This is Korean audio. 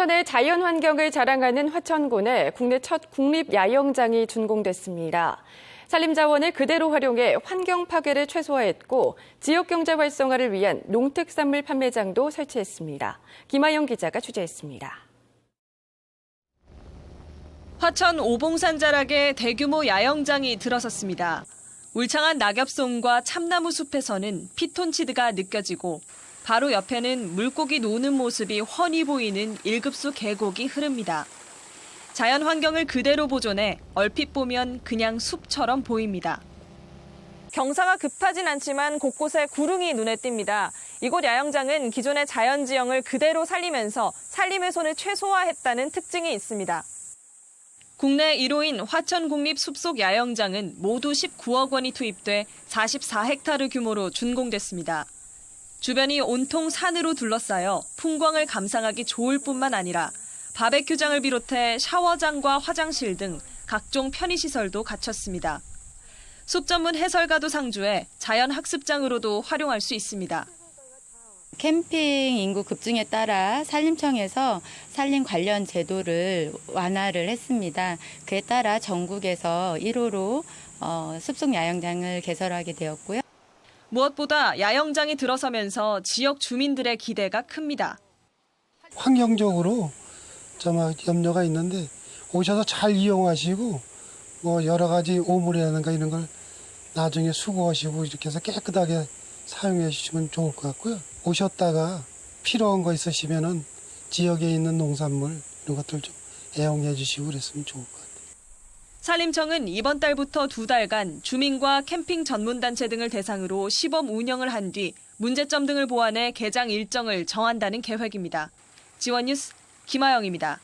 천의 자연 환경을 자랑하는 화천군에 국내 첫 국립 야영장이 준공됐습니다. 산림자원을 그대로 활용해 환경 파괴를 최소화했고 지역 경제 활성화를 위한 농특산물 판매장도 설치했습니다. 김아영 기자가 취재했습니다. 화천 오봉산 자락에 대규모 야영장이 들어섰습니다. 울창한 낙엽송과 참나무 숲에서는 피톤치드가 느껴지고 바로 옆에는 물고기 노는 모습이 훤히 보이는 일급수 계곡이 흐릅니다. 자연 환경을 그대로 보존해 얼핏 보면 그냥 숲처럼 보입니다. 경사가 급하진 않지만 곳곳에 구릉이 눈에 띕니다. 이곳 야영장은 기존의 자연 지형을 그대로 살리면서 산림 훼손을 최소화했다는 특징이 있습니다. 국내 1호인 화천국립 숲속 야영장은 모두 19억 원이 투입돼 44헥타르 규모로 준공됐습니다. 주변이 온통 산으로 둘러싸여 풍광을 감상하기 좋을 뿐만 아니라 바베큐장을 비롯해 샤워장과 화장실 등 각종 편의시설도 갖췄습니다. 숲 전문 해설가도 상주해 자연학습장으로도 활용할 수 있습니다. 캠핑 인구 급증에 따라 산림청에서 산림 관련 제도를 완화를 했습니다. 그에 따라 전국에서 1호로 어, 숲속 야영장을 개설하게 되었고요. 무엇보다 야영장이 들어서면서 지역 주민들의 기대가 큽니다. 환경적으로 좀 염려가 있는데 오셔서 잘 이용하시고 뭐 여러 가지 오물이라든가 이런 걸 나중에 수거하시고 이렇게 해서 깨끗하게 사용해 주시면 좋을 것 같고요. 오셨다가 필요한 거 있으시면은 지역에 있는 농산물 이런 것들 좀 애용해 주시고 그랬으면 좋을 것 같아요. 산림청은 이번 달부터 두 달간 주민과 캠핑 전문단체 등을 대상으로 시범 운영을 한 뒤 문제점 등을 보완해 개장 일정을 정한다는 계획입니다. 지원뉴스 김아영입니다.